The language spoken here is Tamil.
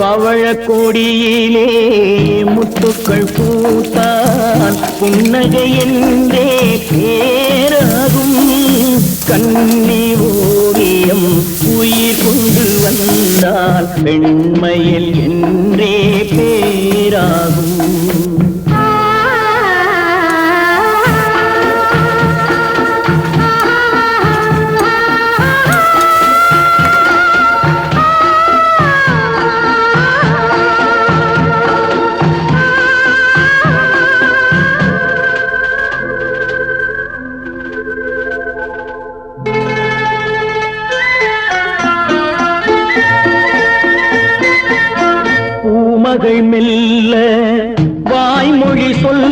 பவழக் கொடியிலே முத்துக்கள் பூத்தான் புன்னகை என்றே பேராகும். கண்ணி ஓவியம் உயிர் கொண்டு வந்தால் பெண்மையில் என்றே பூமகள் மெல்ல வாய்மொழி சொல்ல